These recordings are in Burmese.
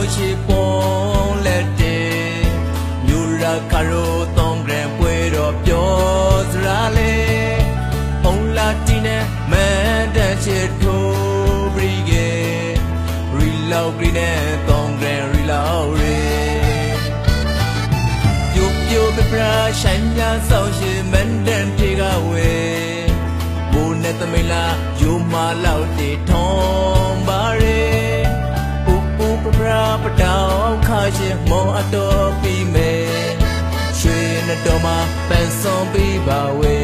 ရောက်ရှိပေါ်လက်တေမြူရာကရိုတုံးကြံပွဲတော်ပြောစရာလေပုံလာတီနဲ့မန်တန်ချေထိုးပြီကေရီလောက်ဂရီနဲ့တုံးကြံရီလောက်ရေပြိုပြိုပပရာရှိုင်းများဆောင်ရှိမန်တန်ပြေကဝေမိုးနဲ့သမိန်လာယူမာလောက်တေထုံးပါ ရာပတောင်းခါရှင်မောအတော်ပြီးမယ်ရွှေနဲ့တော်မှာပန်ဆောင်ပေးပါဝေ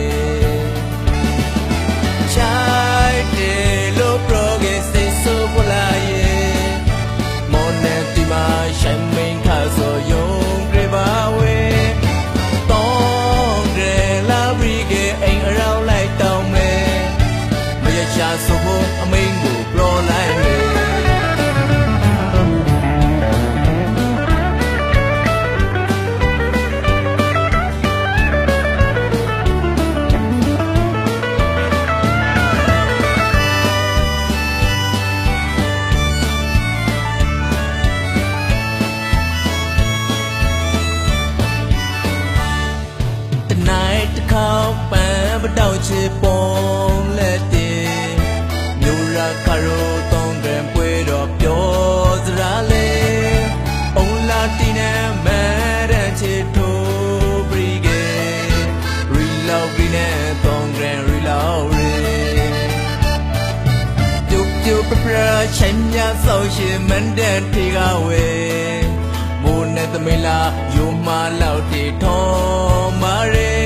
ခေါက်ပန်းပတောက်ချေပုံလက်တင်မြို့ရခရိုတုံးကံပွဲတော့ပြောစရာလေအုံလာတီနဲ့မရန်ချေထိုးဘရီကေရီလောက်ဘီနဲ့တုံးကံရီလောက်ရေပြုတ်ပြုတ်ပပရာချင်းညာဆောက်ရှင်မန်တဲ့ထေကဝေမိုးနဲ့သမိလာယိုမာလောက်တီထုံးမာရေပူပူပပ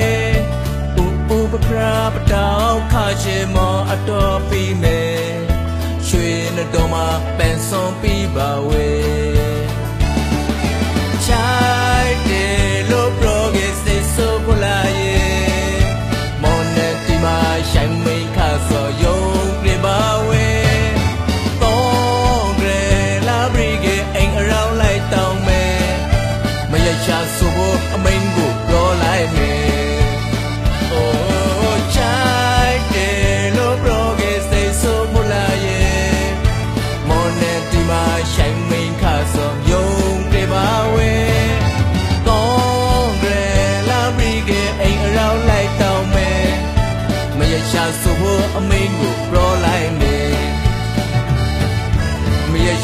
ရာပတောက်ခါချေမောအတော်ပြီးမယ်ရွှေနဲ့တော်မှာပန်ဆောင်ပြီးပါဝေချိုက်တယ်လို့ progress စိတ်ဆိုးပလာရဲ့မော်နဲ့ဒီမှာရှိုင်းမိန်ခါဆိုယုံပြပါဝေတော့ဂရလာဘရီကအိမ်အရောက်လိုက်တောင်းမယ်မရချဆိုဖို့အမိန်ကိုပြောလိုက်မယ်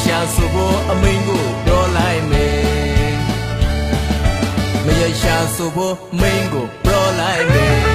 ရှာဆိုဖို့အမိန်ကိုပြောလိုက်မယ်မရရှာဆိုဖို့မိန်ကိုပြောလိုက်မယ်